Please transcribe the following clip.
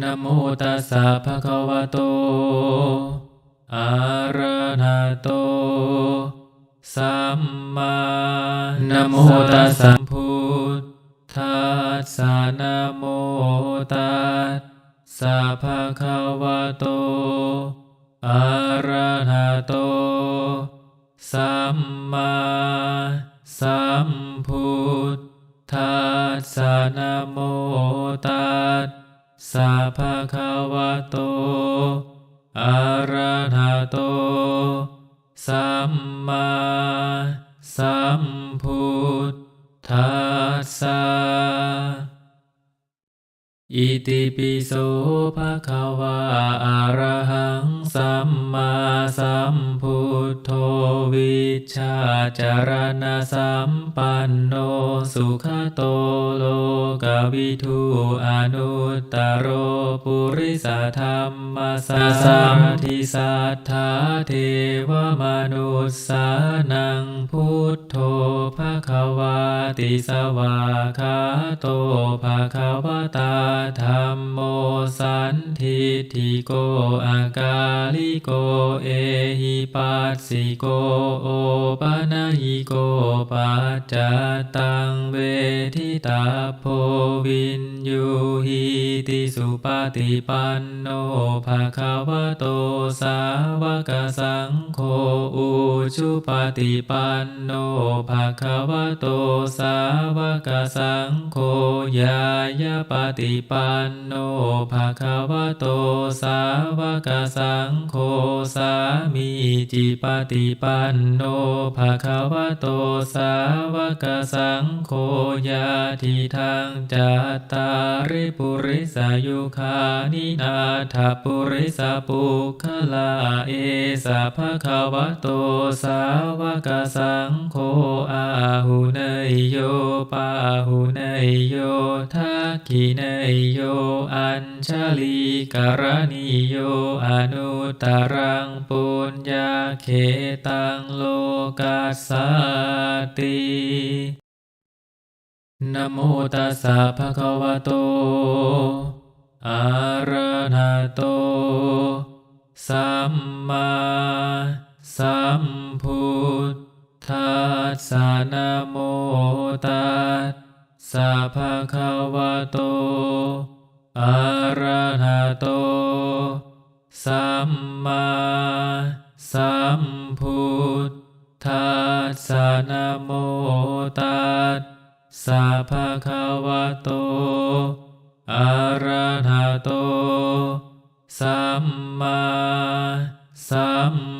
นะโมตัสสะภะคะวะโต อะระหะโต สัมมานะโมตัสสะพุทธัสสะนะโมตัสสะภะคะวะโต อะระหะโต สัมมาสัมพุทธัสสะนะโมตัส สะภะคะวะโต อะระหะโต สัมมาสัมพุทธัสสะ อิติปิโสภะคะวะอะระหังสัมมาสัมพุทโธ วิชาจารณสัมปันโนสุขโตโลกวิทูอนุตตโรปุริสธรรมสัสัมทิสัทธาเทวมนุสสานังพุท โธภะคะวาติสวาคาโตภะคะวตาธรรมโมสันทิทิโกอากาลิโกเอหิปัสสิโกโอปะนะหิโกปัจจตังเวทิตาโพวินยูหิติสุปฏิปันโนภะคะวโตสาวกสังโฆอุชุปฏิปันโนภะคะวะโตสาวกสังโฆยายาปฏิปันโนภะคะวะโตสาวกสังโฆสามีจิปฏิปันโนภะคะวะโตสาวกสังโฆยาทิทางจัตตาริปุริสายุคานินาถปุริสปุคลาเอสะภะคะวะโตสาวกสังโฆอาหุเนยโยปาหุเนยโยทักขิเนยโย อัญชลีกรณีโย อนุตรังปุญญาเขตังโลกัสสตินโมตัสสะภะคะวะโต อะระหะโต สัมมาสัมพุท ทัสสะนะโมตัสสะภะคะวะโต อะระหะโต สัมมาสัมพุทธัสสะนะโมตัสัพพะคะวะโต อะระหะโต สัมมาสัม